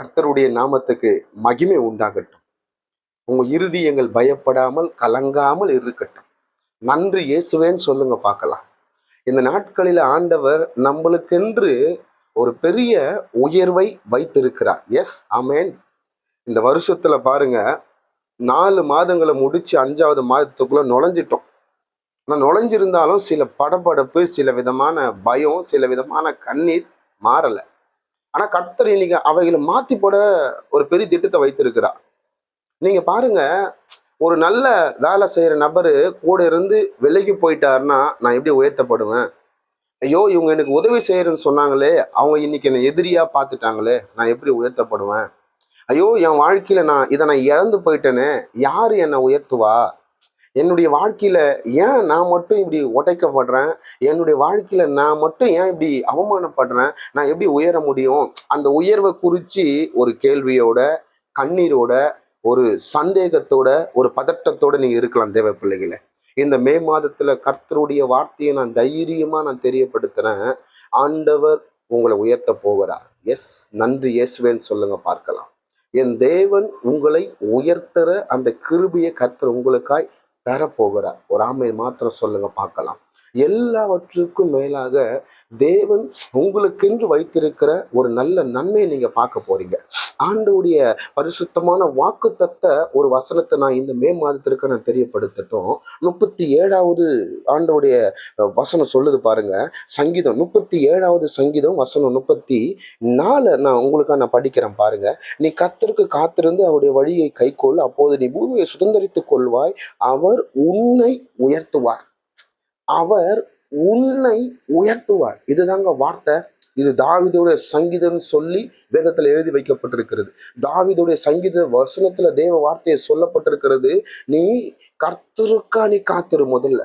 கர்த்தருடைய நாமத்துக்கு மகிமை உண்டாகட்டும். உங்க எங்கள் பயப்படாமல் கலங்காமல் இருக்கட்டும். நன்றி இயேசுவேன்னு சொல்லுங்க பார்க்கலாம். இந்த நாட்களில் ஆண்டவர் நம்மளுக்கென்று ஒரு பெரிய உயர்வை வைத்திருக்கிறார். எஸ் ஆமேன் இந்த வருஷத்துல பாருங்க நாலு மாதங்களை முடிச்சு அஞ்சாவது மாதத்துக்குள்ள நுழைஞ்சிட்டோம். ஆனால் நுழைஞ்சிருந்தாலும் சில படபடப்பு சில விதமான பயம் சில விதமான கண்ணீர் மாறலை. ஆனா கர்த்தர் இன்னைக்கு அவைகளை மாத்தி போட ஒரு பெரிய திட்டத்தை வைத்திருக்கிறார். நீங்க பாருங்க ஒரு நல்ல வேலை செய்யற நபரு கூட இருந்து விலகி போயிட்டாருன்னா நான் எப்படி உயர்த்தப்படுவேன்? ஐயோ இவங்க எனக்கு உதவி செய்யறேன்னு சொன்னாங்களே அவங்க இன்னைக்கு என்னை எதிரியா பார்த்துட்டாங்களே நான் எப்படி உயர்த்தப்படுவேன்? ஐயோ என் வாழ்க்கையில நான் இதை நான் இழந்து போயிட்டேனே யாரு என்னை உயர்த்துவா? என்னுடைய வாழ்க்கையில ஏன் நான் மட்டும் இப்படி உடைக்கப்படுறேன் என்னுடைய வாழ்க்கையில நான் மட்டும் ஏன் இப்படி அவமானப்படுறேன்? நான் எப்படி உயர முடியும்? அந்த உயர்வை குறித்து ஒரு கேள்வியோட கண்ணீரோட ஒரு சந்தேகத்தோட ஒரு பதட்டத்தோட நீங்க இருக்கலாம் தேவ பிள்ளைகளை. இந்த மே மாதத்துல கர்த்தருடைய வார்த்தையை நான் தைரியமா நான் தெரியப்படுத்துறேன். ஆண்டவர் உங்களை உயர்த்த போகிறார். எஸ் நன்றி இயேசுவேன்னு சொல்லுங்க பார்க்கலாம். என் தேவன் உங்களை உயர்த்துற அந்த கிருபியை கர்த்தர் உங்களுக்காய் தரப்போகிறார் ஒரு ஆமை மாத்திரம் சொல்லுங்க பார்க்கலாம். எல்லாவற்றுக்கும் மேலாக தேவன் உங்களுக்கென்று வைத்திருக்கிற ஒரு நல்ல நன்மையை நீங்க பார்க்க போறீங்க. ஆண்டவுடைய பரிசுத்தமான வாக்குத்தத்த ஒரு வசனத்தை நான் இந்த மே மாதத்திற்கு நான் தெரியப்படுத்தட்டும். முப்பத்தி ஏழாவது ஆண்டவுடைய வசனம் சொல்லுது பாருங்க. சங்கீதம் முப்பத்தி ஏழாவது சங்கீதம் வசனம் முப்பத்தி நாலு நான் உங்களுக்காக நான் படிக்கிறேன் பாருங்க. நீ கத்தருக்கு காத்திருந்து அவருடைய வழியை கைக்கொள். அப்போது நீ பூமியை சுதந்திரித்துக் கொள்வாய். அவர் உன்னை உயர்த்துவார். அவர் உன்னை உயர்த்துவார். இதுதாங்க வார்த்தை. இது தாவிதோடைய சங்கீதம் சொல்லி வேதத்தில் எழுதி வைக்கப்பட்டிருக்கிறது. தாவிதோடைய சங்கீத வசனத்துல தேவ வார்த்தையை சொல்லப்பட்டிருக்கிறது. நீ கர்த்தருக்கா நீ காத்திரு முதல்ல.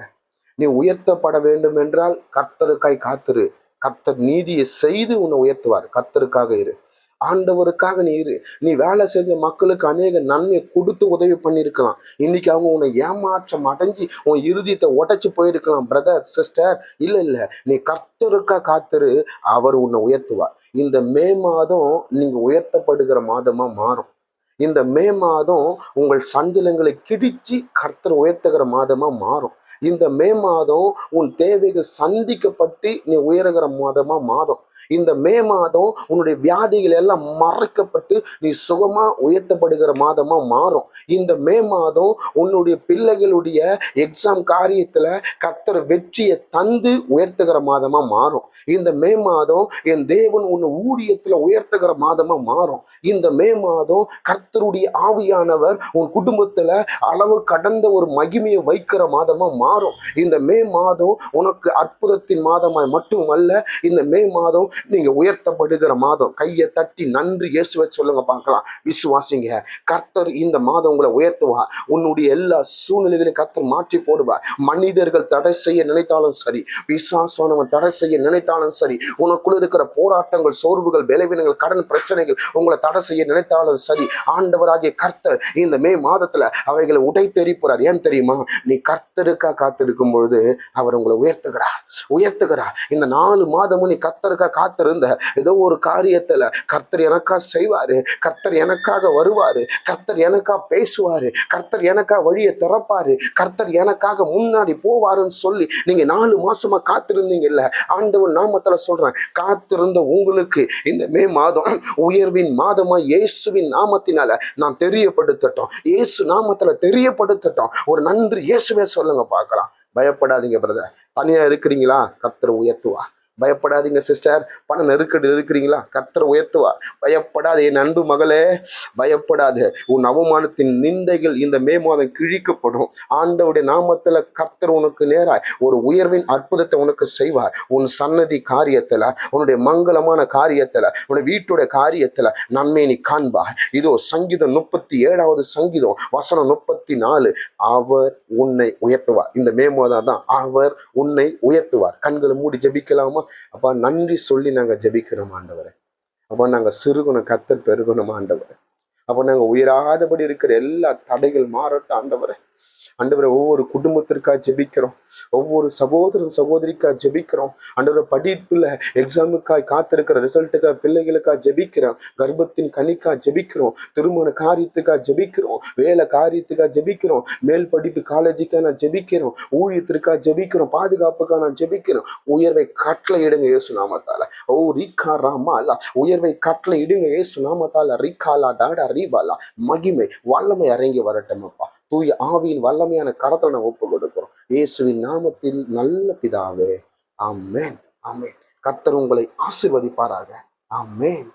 நீ உயர்த்தப்பட வேண்டும் என்றால் கர்த்தருக்காய் காத்திரு. கர்த்தர் நீதியை செய்து உன்னை உயர்த்துவார். கர்த்தருக்காக இரு. ஆண்டவருக்காக நீ இரு. நீ வேலை செஞ்ச மக்களுக்கு அநேக நன்மை கொடுத்து உதவி பண்ணியிருக்கலாம். இன்னைக்கு அவங்க உன்னை ஏமாற்றம் அடைஞ்சு உன் இறுதியத்தை உடைச்சு போயிருக்கலாம் பிரதர் சிஸ்டர் இல்லை இல்லை. நீ கர்த்தருக்கா காத்திரு. அவர் உன்னை உயர்த்துவார். இந்த மே மாதம் நீங்க உயர்த்தப்படுகிற மாதமா மாறும். இந்த மே மாதம் உங்கள் சஞ்சலங்களை கிடிச்சு கர்த்தர் உயர்த்துகிற மாதமா மாறும். இந்த மே மாதம் உன் தேவைகள் சந்திக்கப்பட்டு நீ உயர்கிற மாதமா மாதம். இந்த மே மாதம் உன்னுடைய வியாதிகள் எல்லாம் மறைக்கப்பட்டு நீ சுகமா உயர்த்தப்படுகிற மாதமா மாறும். இந்த மே மாதம் உன்னுடைய பிள்ளைகளுடைய எக்ஸாம் காரியத்துல கர்த்தர் வெற்றியை தந்து உயர்த்துகிற மாதமா மாறும். இந்த மே மாதம் என் தேவன் உன்னை ஊழியத்துல உயர்த்துகிற மாதமா மாறும். இந்த மே மாதம் கர்த்தருடைய ஆவியானவர் உன் குடும்பத்துல அளவு கடந்த ஒரு மகிமையை வைக்கிற மாதமா மாறும். இந்த மே மாதம் உனக்கு அற்புதத்தின் மாதமாய் மட்டுமல்ல இந்த மே மாதம் நீங்க உயர்த்தப்படுகிற மாதம். கையை தட்டி நன்றி இயேசுவை சொல்லுங்க பார்க்கலாம். விசுவாசிங்க கர்த்தர் இந்த மாதம் உங்களை உயர்த்துவார். உன்னுடைய எல்லா சூழ்நிலைகளையும் கர்த்தர் மாற்றி போடுவார். மனிதர்கள் தடை செய்ய நினைத்தாலும் சரி விசுவாசனவன் தடை செய்ய நினைத்தாலும் சரி உனக்குள்ள இருக்கிற போராட்டங்கள் சோர்வுகள் விளைவினங்கள் கடன் பிரச்சனைகள் உங்களை தடை செய்ய நினைத்தாலும் சரி ஆண்டவராகிய கர்த்தர் இந்த மே மாதத்துல அவைகளை உடை தெரிப்புறார் ஏன் தெரியுமா? நீ கர்த்தருக்கா காத்திருக்கும் பொழுது அவர் உங்களை உயர்த்துகிறார். உயர்த்துகிறார். இந்த நாலு மாதமும் நீ கர்த்தருக்கா காத்திருந்த ஏதோ ஒரு காரியத்துல கர்த்தர் எனக்கா செய்வாரு கர்த்தர் எனக்காக வருவாரு கர்த்தர் எனக்கா பேசுவாரு கர்த்தர் எனக்கா வழியை திறப்பாரு கர்த்தர் எனக்காக முன்னாடி போவாருன்னு சொல்லி நீங்க நாலு மாசமா காத்திருந்தீங்க இல்ல ஆண்டவர் நாமத்துல சொல்றேன் காத்திருந்த உங்களுக்கு இந்த மே மாதம் உயர்வின் மாதமா இயேசுவின் நாமத்தினால நான் தெரியப்படுத்தட்டோம். இயேசு நாமத்துல தெரியப்படுத்தட்டோம். ஒரு நன்றி இயேசுவே சொல்லுங்கப்பா. பார்க்கலாம். பயப்படாதீங்க பிரதர் தனியா இருக்கிறீங்களா? கர்த்தர் உயர்த்துவா பயப்படாதீங்க சிஸ்டர் பண நெருக்கடி இருக்கிறீங்களா? கத்தர் உயர்த்துவா பயப்படாத என் அன்பு மகளே. பயப்படாத. உன் அவமானத்தின் நிந்தைகள் இந்த மே மாதம் கிழிக்கப்படும். ஆண்டவுடைய நாமத்தில் கத்தர் உனக்கு நேராய். ஒரு உயர்வின் அற்புதத்தை உனக்கு செய்வார். உன் சன்னதி காரியத்தில் உன்னுடைய மங்களமான காரியத்தில் உன்னுடைய வீட்டுடைய காரியத்தில் நன்மை நீ காண்பா இதோ சங்கீதம் முப்பத்தி ஏழாவது சங்கீதம் வசனம் முப்பத்தி நாலு. அவர் உன்னை உயர்த்துவார். இந்த மே மாதம் தான் அவர் உன்னை உயர்த்துவார். கண்களை மூடி ஜெபிக்கலாமா? அப்பா நன்றி சொல்லி நாங்க ஜெபிக்கிறோம் ஆண்டவரை. அப்பா நாங்க சிறுகுணம் கத்தர் பெருகுணம் ஆண்டவரை. அப்ப நாங்க உயராதபடி இருக்கிற எல்லா தடைகள் மாறட்டும் ஆண்டவரை. ஆண்டவரை ஒவ்வொரு குடும்பத்திற்காக ஜெபிக்கிறோம். ஒவ்வொரு சகோதரன் சகோதரிக்காக ஜெபிக்கிறோம். ஆண்டவரை படிப்புல எக்ஸாமுக்காய் காத்திருக்கிற ரிசல்ட்டுக்காக பிள்ளைகளுக்காக ஜெபிக்கிறோம். கர்ப்பத்தின் கனிக்காக ஜெபிக்கிறோம். திருமண காரியத்துக்காக ஜெபிக்கிறோம். வேலை காரியத்துக்காக ஜெபிக்கிறோம். மேல் படிப்பு காலேஜுக்காக நான் ஜெபிக்கிறோம். ஊழியத்திற்காக ஜெபிக்கிறோம். பாதுகாப்புக்காக நான் ஜெபிக்கிறோம். உயர்வை கட்டளை இடுங்க இயேசு நாமத்தால. ஓ ரீகா ராமாலா. உயர்வை கட்டளை இடுங்க இயேசு நாமத்தால. ரீகாலா டாடா ரீபாலா மகிமை வல்லமை இறங்கி வரட்டும் அப்பா தூய ஆவியின் வல்லமையான கரத்தை நான் ஒப்பு கொடுக்கிறோம். இயேசுவின் நாமத்தில் நல்ல பிதாவே. ஆமேன். ஆமேன். கர்த்தர் உங்களை ஆசிர்வதிப்பாராக. ஆமேன்.